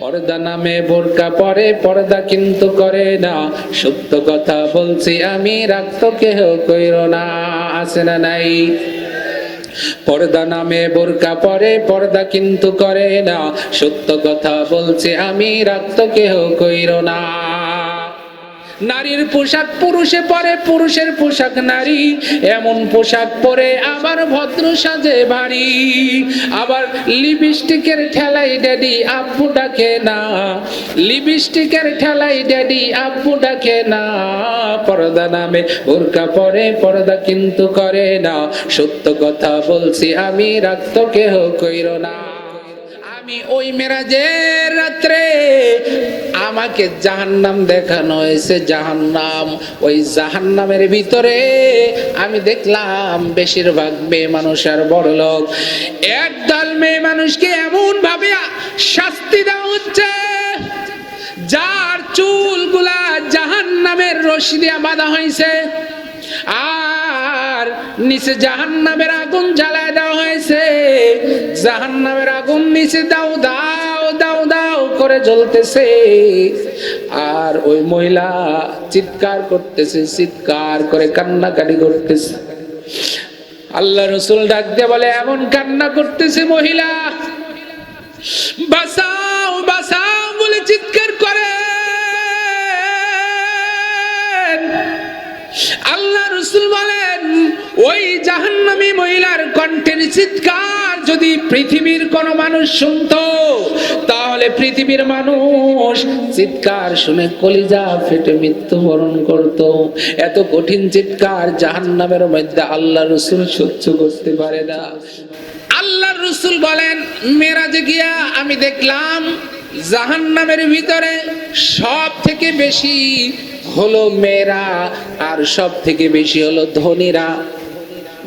পর্দা নামে বোরকা পরে, পর্দা কিন্তু করে না। সত্য কথা বলছি আমি রাখত কেহ কইর না আসে না নাই। পর্দা নামে বোরকা পরে, পর্দা কিন্তু করে না। সত্য কথা বলছে আমি রাখত কেহ কইর না। নারীর পোশাক পুরুষে পরে, পুরুষের পোশাক নারী। এমন পোশাক পরে আবার ভদ্র সাজে ভারী। আবার লিপস্টিকের ঠেলাই ড্যাডি আব্বু ডাকে না। লিপস্টিকের ঠেলাই ড্যাডি আব্বু ডাকে না। পর্দা নামে বোরকা পরে, পর্দা কিন্তু করে না। সত্য কথা বলছি আমি রাখতো কেহ কইর না। আমি ওই মেরাজের রাত্রে আমাকে জাহান্নাম দেখানো হয়েছে, জাহান্নাম। ওই জাহান্নামের ভিতরে আমি দেখলাম বেশিরভাগ মেয়ে মানুষ আর বড় লোক। একদল মেয়ে মানুষকে এমন ভাবে শাস্তি দেওয়া হচ্ছে, যার চুলগুলা জাহান্নামের রশি দিয়া বাঁধা হয়েছে, আর নিচে জাহান্নামের আগুন জ্বালায় দেওয়া হয়েছে। জাহান্নামের আগুন নিচে দাও দাও। করে জ্বলতেছে। আর ওই মহিলা চিৎকার করতেছে, চিৎকার করে কান্নাকাটি করতেছে। আল্লাহ রসুল ডাক দিয়ে বলে, এমন কান্না করতেছে মহিলা। বাসাও বাসাও বলে চিৎকার করে। আল্লাহ রসুল বলেন ওই জাহান্নামী মহিলার কণ্ঠের চিৎকার যদি পৃথিবীর কোন মানুষ শুনতো, তাহলে পৃথিবীর মানুষ চিৎকার শুনে কলিজা ফেটে মৃত্যুবরণ করত। এত কঠিন চিৎকার জাহান্নামের মধ্যে আল্লাহ রসুল সহ্য করতে পারে না। আল্লাহ রসুল বলেন, মেরাজে গিয়া আমি দেখলাম জাহান্নামের ভিতরে সব থেকে বেশি হলো মেয়েরা আর সব থেকে বেশি হলো ধনীরা।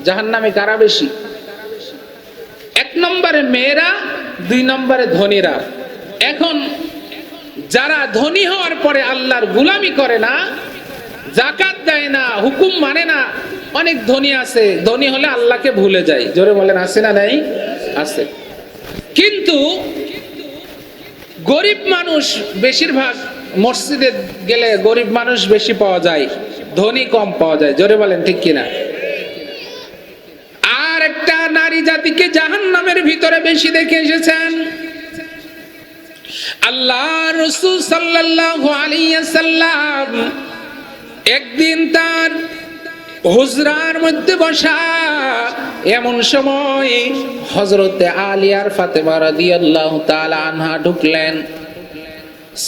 জাহান্নামে কারা বেশি? এক নম্বরে মেয়েরা, দুই নম্বরে ধনীরা। এখন যারা ধনী হওয়ার পরে আল্লাহর গুলামি করে না জাকাত দেয় না, হুকুম মানে না, অনেক ধনী আছে, ধনী হলে আল্লাহকে ভুলে যায়। জোরে বলেন, আছে না নাই? আছে। কিন্তু গরিব মানুষ বেশিরভাগ মসজিদে গেলে গরিব মানুষ বেশি পাওয়া যায়, ধনী কম পাওয়া যায়। জোরে বলেন, ঠিক কিনা? নারী জাতিকে জাহান নামের ভিতরে বেশি দেখে এসেছেন। আল্লাহ রসুল সাল্লাম একদিন তার হুজরার মধ্যে বসা এমন সময় হজরতে আলিয়ার ফাতেমা রাদিয়াল্লাহু তাআলা আনহা ঢুকলেন।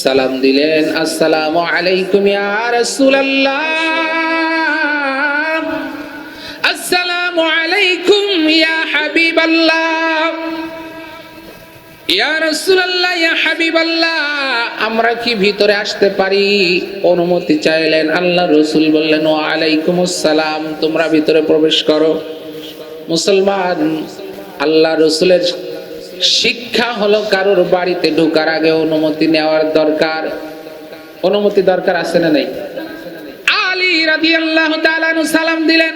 সালাম দিলেন, আসসালামু আলাইকুম ইয়া রাসূলুল্লাহ। আলাইকুম ইয়া হাবিবাল্লাহ। ইয়া রাসূলুল্লাহ, ইয়া হাবিবাল্লাহ। আমরা কি ভিতরে আসতে পারি? অনুমতি চাইলেন আল্লাহ রসুল বললেন, ওয়া আলাইকুমুস সালাম, তোমরা ভিতরে প্রবেশ করো। মুসলমান আল্লাহ রসুলের শিক্ষা হলো কারোর বাড়িতে ঢোকার আগে অনুমতি নেওয়ার দরকার। অনুমতি দরকার আছে না নেই? আলী রাদিয়াল্লাহু তাআলা সালাম দিলেন।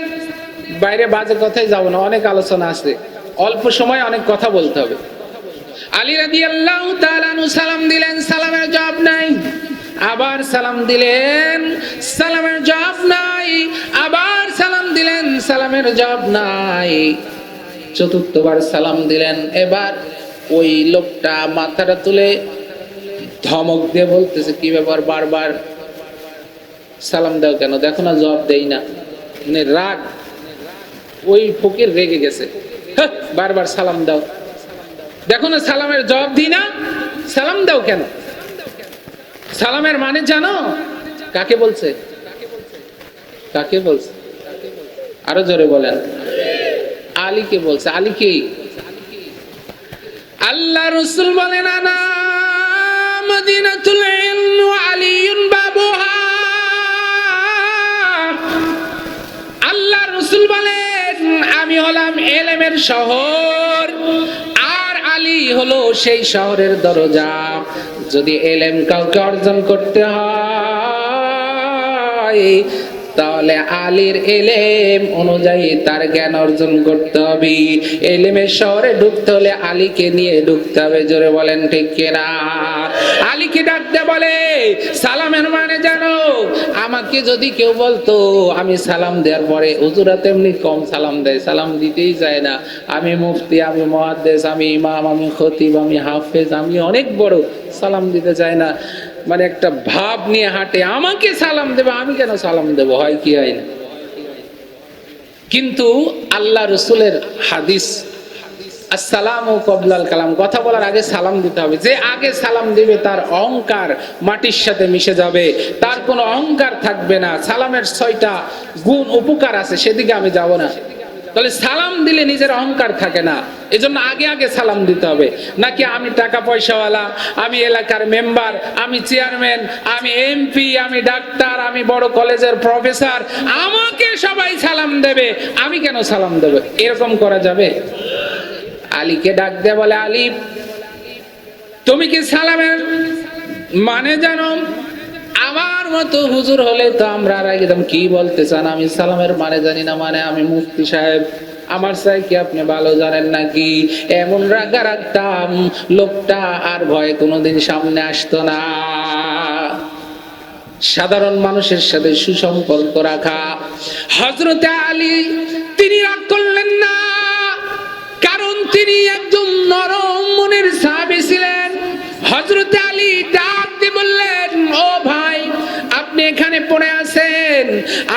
বাইরে বাজে কথায় যাব না, অনেক আলোচনা আছে। অল্প সময় অনেক কথা বলতে হবে। আলী তাআলা আনহু সালাম দিলেন, সালামের জবাব নাই। আবার সালাম দিলেন, সালামের জবাব নাই। আবার সালাম দিলেন, সালামের জবাব নাই। চতুর্থবার সালাম দিলেন, এবার ওই লোকটা মাথাটা তুলে ধমক দিয়ে বলতেছে, কি ব্যাপার বারবার সালাম দাও কেন? দেখো না, জবাব দেই না। মানে রাগ। ওই ফকির রেগে গেছে। হ্যাঁ, বারবার সালাম দাও। দেখো না সালামের জবাব দিই না। সালাম দাও কেন? সালামের মানে জানো? কাকে বলছে? কাকে বলছে? আরও জোরে বলেন। আলীকে বলছে। আলী কি? আল্লাহ রসুল বলেন আনা মদিনাতুল ইলম ওয়া আলিয়ুন বাবুহা। আল্লাহ রসুল বলেন আমি হলাম এলেমের শহর। আর আলী হলো সেই শহরের দরজা। যদি এলেম কাউকে অর্জন করতে হয়, তাহলে আলীর এলেম অনুযায়ী তার জ্ঞান অর্জন করতে হবে। এলেমের শহরে ঢুকতে হলে আলীকে নিয়ে ঢুকতে হবে। জোরে বলেন ঠিক কিনা? আলীকে ডাকতে বলে, সালামের মানে জানো আমাকে যদি কেউ বলতো, আমি সালাম দেওয়ার পরে হুজুরা তেমনি কম সালাম দেয়, সালাম দিতেই যায় না। আমি মুফতি, আমি মহাদ্দেশ আমি ইমাম, আমি খতিব, আমি হাফেজ, আমি অনেক বড়, সালাম দিতে চাই না। মানে একটা ভাব নিয়ে হাঁটে, আমাকে সালাম দেবে, আমি কেন সালাম দেবো? হয় কি হয় না? কিন্তু আল্লাহ রসুলের হাদিস আসসালাম ও কবলাল কালাম। কথা বলার আগে সালাম দিতে হবে। যে আগে সালাম দিবে, তার অহংকার মাটির সাথে মিশে যাবে। তার কোনো অহংকার থাকবে না। সালামের ছয়টা গুণ উপকার আছে, সেদিকে আমি যাব না। তাহলে সালাম দিলে নিজের অহংকার থাকে না। এজন্য আগে আগে সালাম দিতে হবে। নাকি আমি টাকা পয়সাওয়ালা আমি এলাকার মেম্বার, আমি চেয়ারম্যান, আমি এমপি, আমি ডাক্তার, আমি বড় কলেজের প্রফেসর, আমাকে সবাই সালাম দেবে। আমি কেন সালাম দেবো? এরকম করা যাবে? আলীকে ডাক দেয়া বলে, আলী, তুমি কি সালামের মানে জানো? আমার মতো হুজুর হলে তো আমরা আর একদম কি বলতে চান? আমি সালামের মানে জানি না মানে আমি মুফতি সাহেব। আমার চাই কি আপনি ভালো জানেন নাকি? এমন রাগা রাখতাম লোকটা আর ভয়ে কোনোদিন সামনে আসতো না। সাধারণ মানুষের সাথে সুসম্পর্ক রাখা। হজরতে আলী, তিনি রাগ করলেন না। তিনি একজন নরম মনের সাহাবি ছিলেন। হজরত আলী ডাক দিয়ে বললেন ও ভাই আপনি এখানে পড়ে আছেন।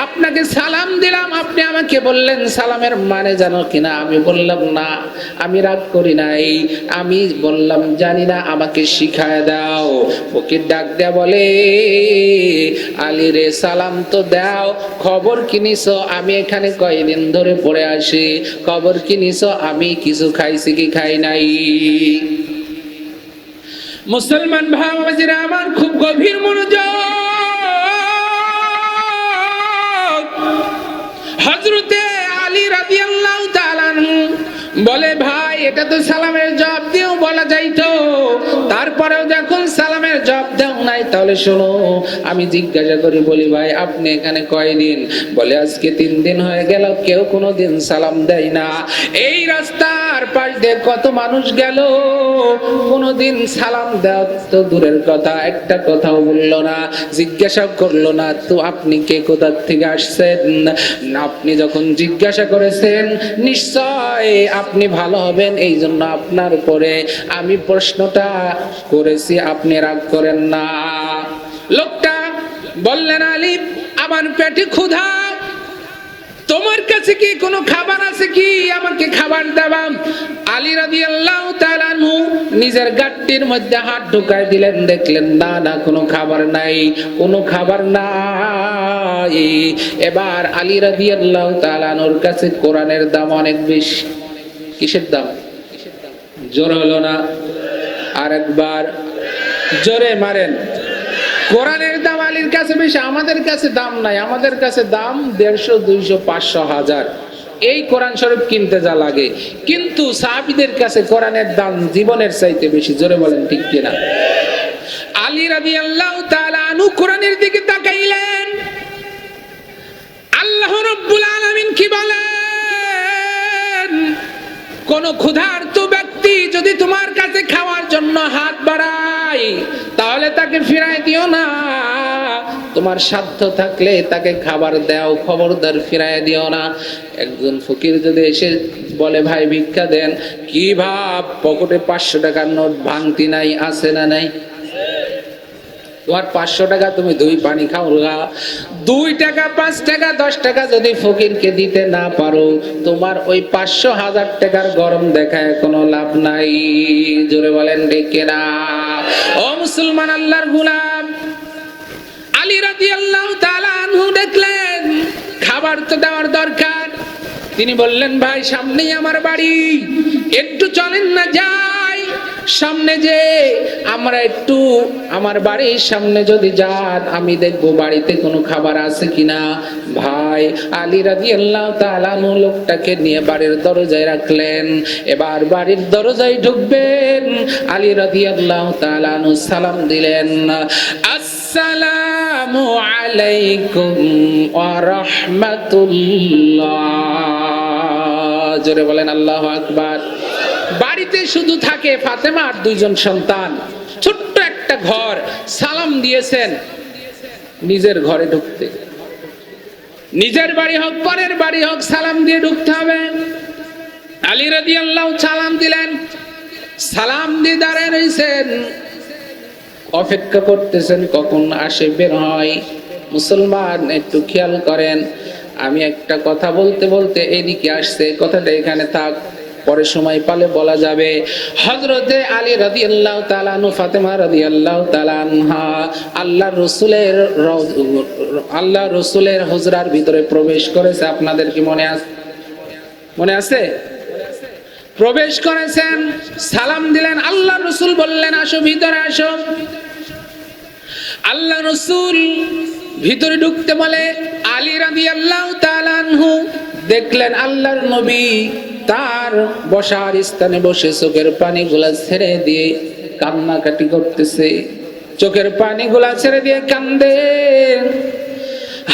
আপনাকে সালাম দিলাম, আপনি আমাকে বললেন, সালামের মানে জানো কিনা আমি বললাম, না, আমি রাগ করি নাই। আমি বললাম, জানি না, আমাকে শিখায় দাও। ফকির ডাক দেয়া বলে, আলী রে, সালাম তো দাও। খবর কিনিস আমি এখানে কয়দিন ধরে পড়ে আসি খবর কিনিস আমি কিছু খাইছি কি খাই নাই? মুসলমান ভাবাজিরা আমার খুব গভীর মনোযোগ। হজরতে আলী রাদিয়াল্লাহু তাআলা বলে ভাই এটা তো সালামের জবাব দিয়েও বলা যাইতো। তারপরেও যখন সালামের জবাব দাও নাই, তাহলে শোনো, আমি জিজ্ঞাসা করি, বলি, ভাই, আপনি এখানে কয়দিন? বলে, আজকে তিন দিন হয়ে গেল, কেউ কোনো দিন সালাম দেয় না। এই রাস্তার পাশ দিয়ে কত মানুষ গেল, কোনোদিন সালাম দেওয়া তো দূরের কথা। একটা কথাও বলল না, জিজ্ঞাসা করল না, তো আপনি কে? কোথা থেকে আসছেন? আপনি যখন জিজ্ঞাসা করেছেন, নিশ্চয় আপনি ভালো হবেন। এই জন্য আপনার উপরে আমি প্রশ্নটা করেছি, আপনি রাগ করেন না। লোকটা বললেন, আলী, আমার পেটে ক্ষুধা। তোমার কাছে কি কোনো খাবার আছে কি? আমাকে খাবার দেবা আলী তাআলা আনহু নিজের গাট্টির মধ্যে হাত ঢুকায় দিলেন, দেখলেন, না না, কোনো খাবার নাই, কোনো খাবার নাই। এবার আলী রাদিয়াল্লাহু তাআলা আনহুর কাছে কোরআনের দাম অনেক বেশি। কিসের দাম? জোর হলো না। আরেকবার জোরে মারেন। কোরআনের দাম আলীর কাছে বেশি, আমাদের কাছে দাম নাই। আমাদের কাছে দাম দেড়শো, দুইশো, পাঁচশো, হাজার। এই কোরআন শরীফ কিনতে যা লাগে। কিন্তু সাহাবিদের কাছে কোরআনের দাম জীবনের চাইতে বেশি, জোরে বলেন ঠিক কিনা? আলী রাদি আল্লাহ আনু কোরআনের দিকে তাকাইলেন। আল্লাহ রব্বুল আলামিন কি বলেন? কোন ক্ষুধার্ত ব্যক্তি যদি তোমার কাছে খাওয়ার জন্য হাত বাড়াই, তাহলে তাকে ফিরাই দিও না। তোমার সাধ্য থাকলে তাকে খাবার দাও, খবরদার ফিরাই দিও না। একজন ফকির যদি এসে বলে, ভাই, ভিক্ষা দেন। কি ভাব? পকেটে পাঁচশো টাকার নোট ভাঙতি নাই, আছে না নাই? তোমার পাঁচশো টাকা তুমি দুই পানি খাও গা দুই টাকা, পাঁচ টাকা, দশ টাকা যদি ফকিরকে দিতে না পারো, তোমার ওই পাঁচশো হাজার টাকার গরম দেখায় কোনো লাভ নাই। জোরে বলেন ডেকে না ও মুসলমান আল্লাহর গুলাম, আলী রাজি আল্লাহ আনহু দেখলেন, খাবার তো দেওয়ার দরকার। তিনি বললেন, ভাই, সামনেই আমার বাড়ি। একটু চলেন না যাই সামনে যে আমরা একটু, আমার বাড়ির সামনে যদি যান, আমি দেখব বাড়িতে কোনো খাবার আছে কিনা। ভাই আলী রাজি আল্লাহ তালানু লোকটাকে নিয়ে বাড়ির দরজায় রাখলেন। এবার বাড়ির দরজায় ঢুকবেন। আলী রাজি আল্লাহ তালানু সালাম দিলেন। আসসালামু আলাইকুম ওয়া রাহমাতুল্লাহ। জোরে বলেন আল্লাহ আকবার। বাড়িতে শুধু থাকে ফাতেমা আর দুইজন সন্তান। ছোট্ট একটা ঘর, সালাম দিয়েছেন নিজের ঘরে ঢুকতে। নিজের বাড়ি হোক, পরের বাড়ি হোক, সালাম দিয়ে ঢুকতে হবে। আলী রাজি আল্লাহ সালাম দিলেন, সালাম দিয়ে দাঁড়ায় রয়েছেন অপেক্ষা করতেছেন কখন আসে বের হয়। মুসলমান, একটু খেয়াল করেন, আমি একটা কথা বলতে বলতে এদিকে আসছে, কথাটা এখানে থাক। পরে সময় পালে বলা যাবে হজরতে আলী রাদি আল্লাহ তালানু ফাতেমা রাদি আল্লাহ তালানহা আল্লাহ রসুলের আল্লাহ রসুলের হজরার ভিতরে প্রবেশ করেছে। আপনাদের কি মনে আছে মনে আছে? প্রবেশ করেছেন, সালাম দিলেন আল্লাহ রসুল বললেন, আসো, ভিতরে আসো। আল্লাহ রসুল ভিতরে ঢুকতে বলে, আলী রাদি আল্লাহ দেখলেন আল্লাহর নবী তার বসার স্থানে বসে চোখের পানিগুলা ছেড়ে দিয়ে কান্নাকাটি করতেছে। চোখের পানিগুলা ছেড়ে দিয়ে কান্দে।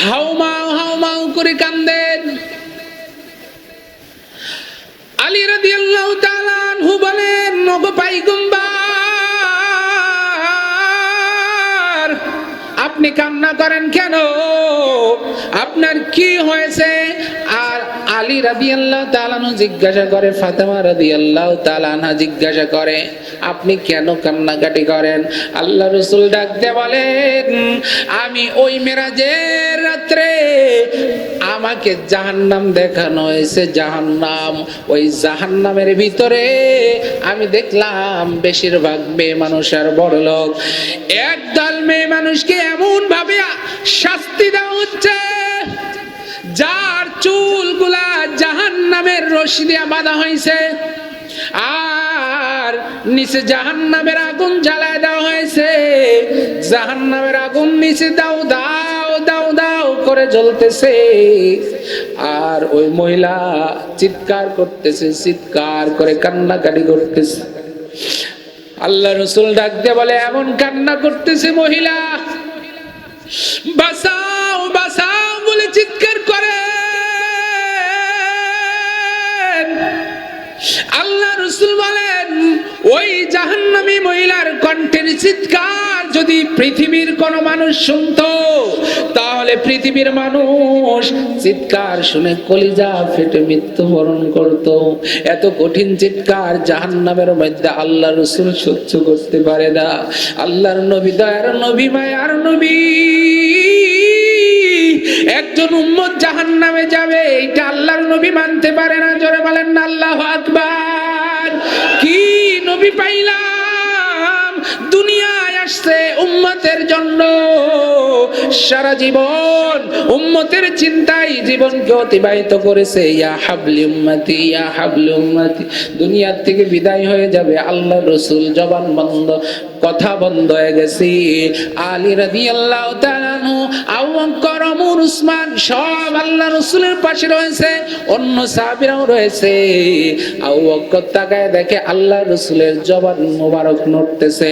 হাউমাউ হাউমাউ করে কান্দে। আলী রাদিয়াল্লাহু তাআলা আনহু বলেন নগো পাইগম্বার আপনি কান্না করেন কেন? আপনার কি হয়েছে? আর আলী রাদিয়াল্লাহু আল্লাহ তালানো জিজ্ঞাসা করে, ফাতেমা রাদিয়াল্লাহু আল্লাহ তালানা জিজ্ঞাসা করে, আপনি কেন কান্নাকাটি করেন? আল্লাহ রসুল ডাকতে বলেন, আমি ওই মেরাজের রাত্রে আমাকে জাহান্নাম দেখানো হয়েছে, জাহান্নাম। ওই জাহান্নামের ভিতরে আমি দেখলাম বেশিরভাগ মেয়ে মানুষ আর বড় লোক। একদল মেয়ে মানুষকে এমন ভাবে শাস্তি দেওয়া হচ্ছে, যার চুলগুলা জাহান্নামের রশি বাঁধা হয়েছে, আর নিচে জাহান্নামের আগুন জ্বালায় দেওয়া হয়েছে। জাহান্নামের আগুন নিচে দাও দাও দাও করে জ্বলতেছে। আর ওই মহিলা চিৎকার করতেছে, চিৎকার করে কান্নাকাটি করতেছে। আল্লাহ রসুল ডাক দিয়ে বলে, এমন কান্না করতেছে মহিলা। বাসাও বাসাও বলে চিৎকার করে। আল্লাহ রসুল বলেন, ওই জাহান্নামী মহিলার কণ্ঠের চিৎকার যদি পৃথিবীর কোন মানুষ শুনতো, তাহলে পৃথিবীর মানুষ চিৎকার শুনে কলিজা ফেটে মৃত্যুবরণ করত। এত কঠিন চিৎকার জাহান্নামের মধ্যে আল্লাহ রসুল সহ্য করতে পারে না। আল্লাহর নবী দয়ার নবী, মায়ার নবী। একজন উম্মত জাহান নামে যাবে, এটা আল্লাহর নবী মানতে পারে না। জোরে বলেন আল্লাহ আকবার। কি নবী দুনিয়ায় আসছে উম্মতের জন্য। সারা জীবন উম্মতের চিন্তায় জীবনকে অতিবাহিত করেছে। ইয়া হাবলি উম্মতি, ইয়া হাবলি উম্মতি। দুনিয়ার থেকে বিদায় হয়ে যাবে আল্লাহ রসুল, জবান বন্ধ, কথা বন্ধ হয়ে গেছে। আলী রাদিয়াল্লাহু তাআলা আনহু আবু বকর ওমর উসমান, সব আল্লাহ রসুলের পাশে রয়েছে, অন্য সাহাবীরাও রয়েছে। আবু বকর তাকায় দেখে আল্লাহ রসুলের জবান মোবারক নড়তেছে।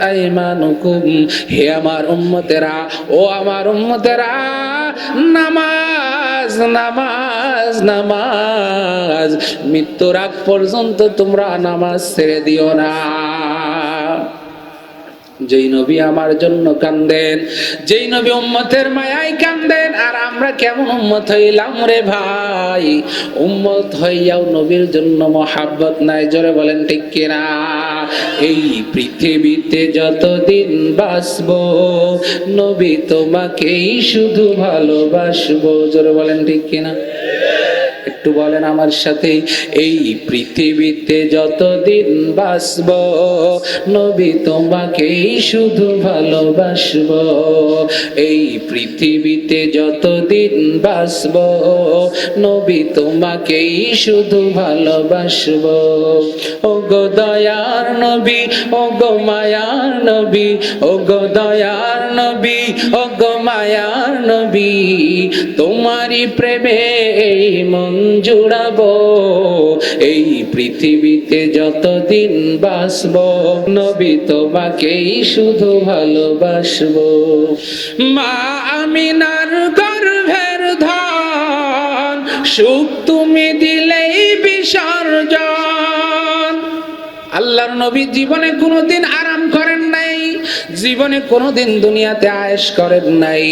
আইমানুকুম হে আমার ও আমার উম্মতেরা, নামাজ নামাজ নামাজ। মৃত্যুর আগ পর্যন্ত তোমরা নামাজ ছেড়ে দিও না। যেই নবী আমার জন্য কান্দেন, যেই নবী উম্মতের মায়ায় কান্দেন, আর আমরা কেমন উম্মত হইলাম রে ভাই? উম্মত হইয়াও নবীর জন্য মহাব্বত নাই, জোরে বলেন ঠিক কিনা? এই পৃথিবীতে যতদিন বাসবো নবী তোমাকেই শুধু ভালোবাসবো, জোরে বলেন ঠিক কিনা? একটু বলেন আমার সাথে, এই পৃথিবীতে যতদিন বাসব, নবী তোমাকেই শুধু ভালোবাসব। এই পৃথিবীতে যতদিন বাসব, নবী তোমাকেই শুধু ভালোবাসব। ও গো দয়ার নবী ও গো মায়ার নবী ও গো দয়ার নবী ও গো মায়ার নবী, তোমারই প্রেমে এই মন জুড়াবো। এই পৃথিবীতে যতদিন বাসব নবী তোমাকেই শুধু ভালোবাসবো। মা আমিনার গর্ভের ধন, সুখ তুমি দিলেই বিসর্জন। আল্লাহর নবী জীবনে কোনোদিন আরাম নাই জীবনে কোনোদিন দুনিয়াতে আয়েশ করেন নাই।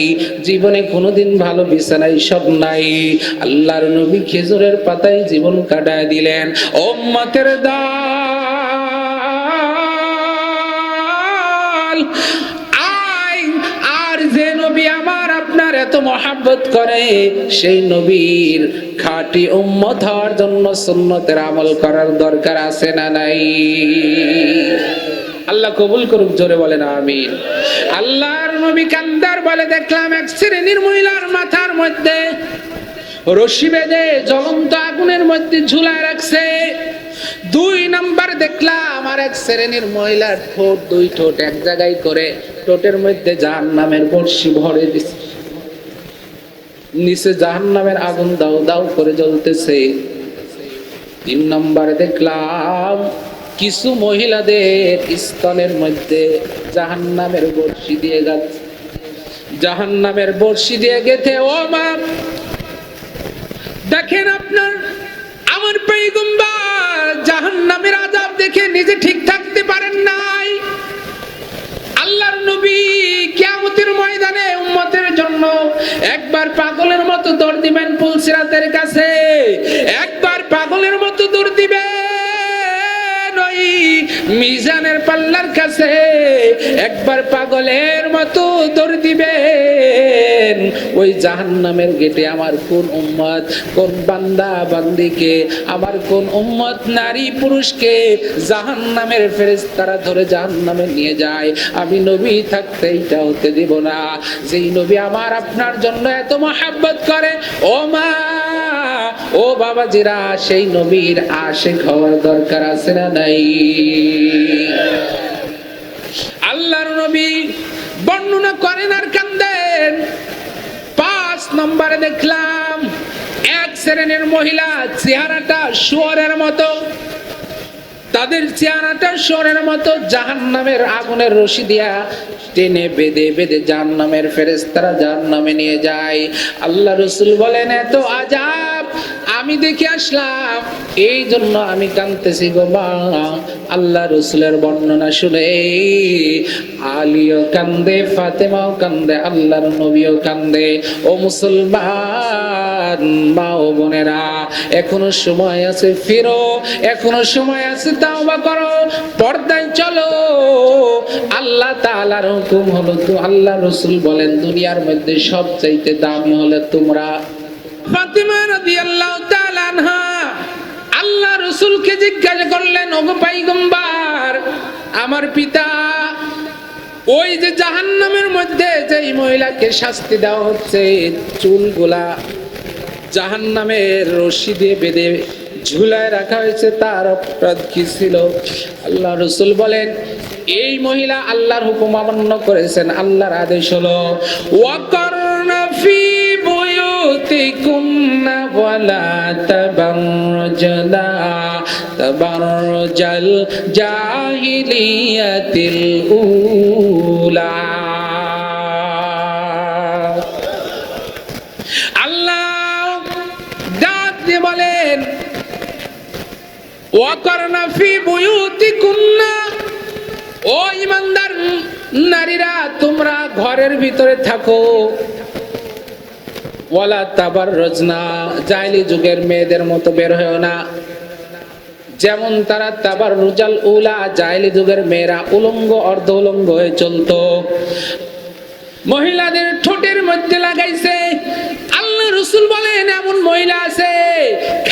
জীবনে কোনোদিন ভালো বিছানায় সব নাই। আল্লাহর নবী খেজুরের পাতায় জীবন কাটায় দিলেন। ওম্মতের দাল। আই আর যে নবী আপনার এত করে, সেই নবীর জন্য সুন্নতের আমল করার দরকার আছে না নাই? আল্লাহ কবুল করুক, জোরে বলেন, আমিন। আল্লাহর নবী কান্দার বলে দেখলাম, এক শ্রেণির মহিলার মাথার মধ্যে রশি বেঁধে জ্বলন্ত আগুনের মধ্যে ঝুলায় রাখছে। দুই নাম্বার দেখলাম, আর এক শ্রেণির মহিলার ঠোঁট, দুই ঠোঁট এক জায়গায় করে ঠোঁটের মধ্যে জাহান নামের বর্ষি ভরে দিছে। নিচে জাহান নামের আগুন দাও দাও করে জ্বলতেছে। তিন নম্বরে দেখলাম কিছু মহিলাদের স্তনের মধ্যে জাহান নামের বর্ষি দিয়ে যাচ্ছে জাহান নামের বর্ষি দিয়ে গেছে, ও মা। দেখেন আপনার, আমার পেগম্বার জাহান নামের আজাব দেখে নিজে ঠিক থাকতে পারেন নাই। আল্লাহর নবী কিয়ামতের ময়দানে উম্মতের জন্য একবার পাগলের মতো দৌড় দিবেন পুলসিরাতের কাছে। একবার পাগলের মতো দৌড় দিবেন। মিজানের পাল্লার কাছে একবার পাগলের মতো দৌড় দিবেন। ওই জাহান্নামের গেটে আমার কোন উম্মত, কোন বান্দা বান্দিকে, আমার কোন উম্মত নারী পুরুষকে জাহান্নামের ফেরেশতারা ধরে জাহান্নামে নিয়ে যায়। আমি নবী থাকতে এইটা হতে দিব না। যেই নবী আমার আপনার জন্য এত মহাব্বত করে ও মা ও বাবাজিরা, সেই নবীর আশেক হওয়ার দরকার আছে না নাই? আল্লাহর নবী বর্ণনা করেন আর কান্দেন। পাঁচ নম্বরে দেখলাম, এক শ্রেণির মহিলা চেহারাটা শুয়ারের মতো। তাদের চেহারাটা সরের মতো জাহান নামের আগুনের রশি দিয়া টেনে বেঁধে বেঁধে জাহান নামের ফেরেস্তারা জাহান নামে নিয়ে যায়। আল্লাহ রসুল বলেন, এত আজাব আমি দেখে আসলাম, এই জন্য আমি কানতেছি গো মা। আল্লাহ রসুলের বর্ণনা শুনে আলিও কান্দে, ফাতেমাও কান্দে, আল্লাহর নবীও কান্দে। ও মুসলমান, মা ও বোনেরা, এখনও সময় আছে, ফেরো, এখনও সময় আছে, তাওবা করো, পর্দায় চলো। আল্লাহ তাআলার হুকুম হলো তো, আল্লাহ রসুল বলেন, দুনিয়ার মধ্যে সবচাইতে দামি হলে তোমরা। ফাতিমা রাদিয়াল্লাহু তাআলা আনহা আল্লাহ রসুলকে জিজ্ঞাসা করলেন, ওগো পাইগম্বার আমার পিতা, ওই যে জাহান্নামের মধ্যে যেই মহিলাকে শাস্তি দেওয়া হচ্ছে, চুলগুলা জাহান্নামের রশি দিয়ে বেঁধে ঝুলায় রাখা হয়েছে, তার অপরাধ কি ছিল? আল্লাহ রসুল বলেন, এই মহিলা আল্লাহর হুকুম অমান্য করেছেন, আল্লাহর আদেশ হলো ওয়াকরনা ফি বুয়ুতিকুন্না ওয়ালা তাবাররাজনা তাবাররাজাল জাহিলিয়াতিল উলা আল্লাহ ডাক দিয়ে বলেন, ওয়াকরনা ফি বুয়ুতিকুন্না। ও ইমানদার নারীরা, তোমরা ঘরের ভিতরে থাকো। ওয়ালা তাবার রজনা যুগের মেয়েদের মতো বের হয়েও না। যেমন তারা তাবার রুজাল উলা যুগের মেয়েরা উলঙ্গ, অর্ধ উলঙ্গ হয়ে চলতো। মহিলাদের ঠোঁটের মধ্যে লাগাইছে, আল্লাহ রসুল বলেন, এমন মহিলা আছে,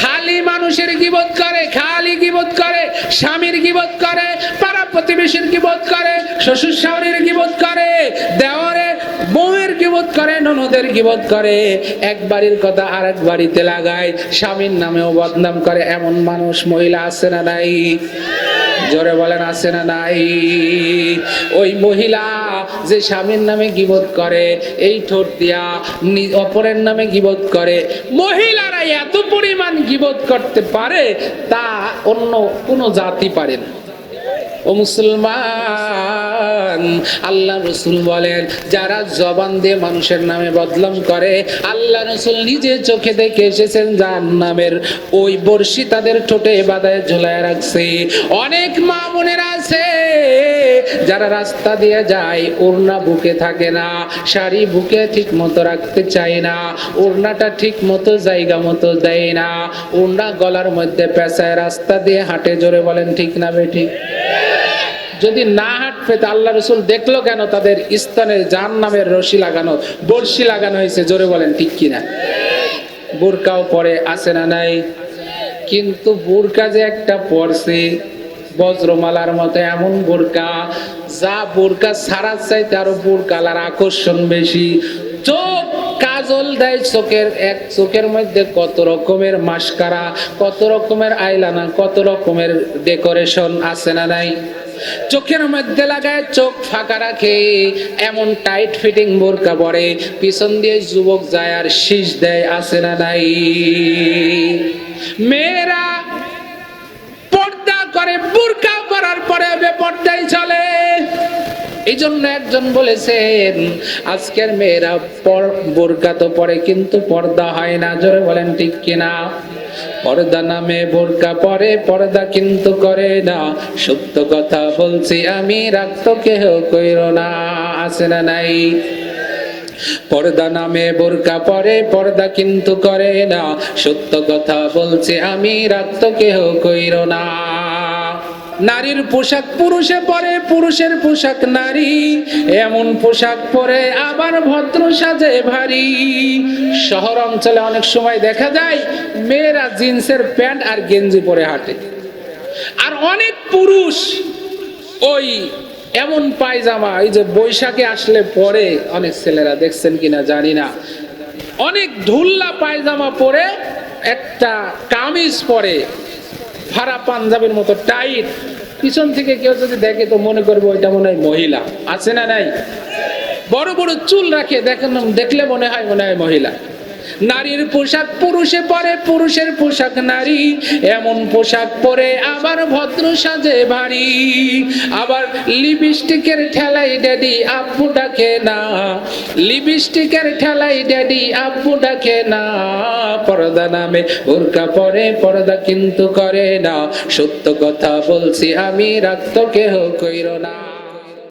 খালি মানুষের গিবত করে, খালি গিবত করে, স্বামীর গিবত করে, পাড়া প্রতিবেশীর গিবত করে, শ্বশুর শাশুড়ির গিবত করে, দেওয়ারে বউয়ের গিবত করে, ননদের গিবত করে, এক বাড়ির কথা আরেক বাড়িতে লাগায়, স্বামীর নামেও বদনাম করে, এমন মানুষ মহিলা আছে না নাই? জোরে বলেন, আছে না নাই? ওই মহিলা যে স্বামীর নামে গিবত করে, এই ঠোঁট দিয়া অপরের নামে গিবত করে, মহিলারা এত পরিমাণ গিবত করতে পারে, তা অন্য কোনো জাতি পারে না। ও মুসলমান, আল্লাহ রসুল বলেন, যারা জবান দিয়ে মানুষের নামে বদলাম করে, আল্লাহ রসুল নিজে চোখে দেখে এসেছেন যার নামের ওই বর্ষি তাদের ঠোঁটে বাদায় ঝোলায় রাখছে। অনেক মা বোনেরা আছে যারা রাস্তা দিয়ে যায়, ওড়না বুকে থাকে না, শাড়ি বুকে ঠিক মতো রাখতে চায় না, ওড়নাটা ঠিক মতো জায়গা মতো দেয় না। ওড়না গলার মধ্যে পেঁচায় রাস্তা দিয়ে হাঁটে, জোরে বলেন, ঠিক না বেঠিক যদি না হাট পেতে আল্লাহ রসুল দেখল কেন তাদের স্তনে জান নামের রশি লাগানো, বড়শি লাগানো হয়েছে, জোরে বলেন, ঠিক কিনা? বোরকাও পরে আছে না নাই? কিন্তু বোরকা যে একটা পরছে বজ্রমালার মতো এমন বোরকা, যা বোরকা ছাড়ার চাইতে আরও বোরকালার আকর্ষণ বেশি। চোখ কাজল দেয় চোখের, এক চোখের মধ্যে কত রকমের মাস্কারা, কত রকমের আইলানা কত রকমের ডেকোরেশন আছে না নাই? চোখের মধ্যে লাগায় চোখ ফাঁকা রাখে, এমন টাইট ফিটিং বোরকা পরে, পিছন দিয়ে যুবক যায় আর শীষ দেয়, আছে না নাই? মেয়েরা করে বোরকা পরার পরে বেপর্দায় চলে। এই জন্য একজন বলেছেন, আজকের মেয়েরা পর, বোরকা তো পরে কিন্তু পর্দা হয় না। জোরে বলেন ঠিক কিনা? পর্দা নামে বোরকা পরে, পর্দা কিন্তু করে না। সত্য কথা বলছি আমি রাখতো কেহ কইর না। আছে না নাই? পর্দা নামে বোরকা পরে, পর্দা কিন্তু করে না। সত্য কথা বলছে আমি রাখতো কেহ কইর না। নারীর পোশাক পুরুষে পরে, পুরুষের পোশাক নারী। এমন পোশাক পরে আবার ভদ্র সাজে ভারী। শহর অঞ্চলে অনেক সময় দেখা যায়, মেয়েরা জিন্সের প্যান্ট আর গেঞ্জি পরে হাঁটে। আর অনেক পুরুষ ওই এমন পায়জামা, এই যে বৈশাখে আসলে পরে অনেক ছেলেরা দেখছেন কিনা জানি না। অনেক ধুল্লা পায়জামা পরে একটা কামিজ পরে ভাড়া পাঞ্জাবের মতো টাইট পিছন থেকে কেউ যদি দেখে তো মনে করব ওইটা মনে হয় মহিলা। আছে না নাই? বড় বড় চুল রাখে দেখেন দেখলে মনে হয় মনে হয় মহিলা। নারীর পোশাক পুরুষে পরে, পুরুষের পোশাক নারী। এমন পোশাক পরে আবার ভদ্র সাজে ভারী আবার লিপস্টিকের ঠেলাই ড্যাডি আব্বু ডাকে না। লিপস্টিকের ঠেলাই ড্যাডি আব্বু ডাকে না। পর্দা নামে বোরকা পরে, পর্দা কিন্তু করে না। সত্য কথা বলছি আমি রাখতো কেহ কইর না।